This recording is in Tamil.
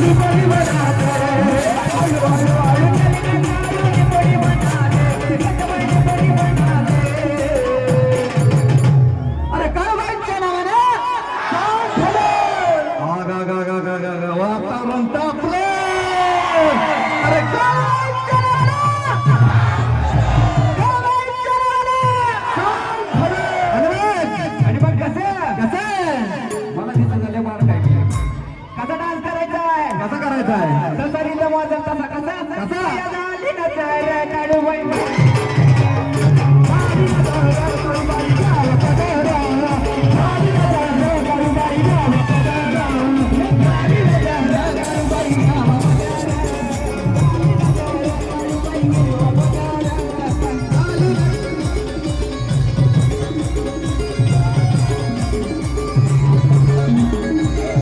Tá pronto, tá pronto. म्हणायचं आहे कसा? कसा? वाजत तसा कसा कसा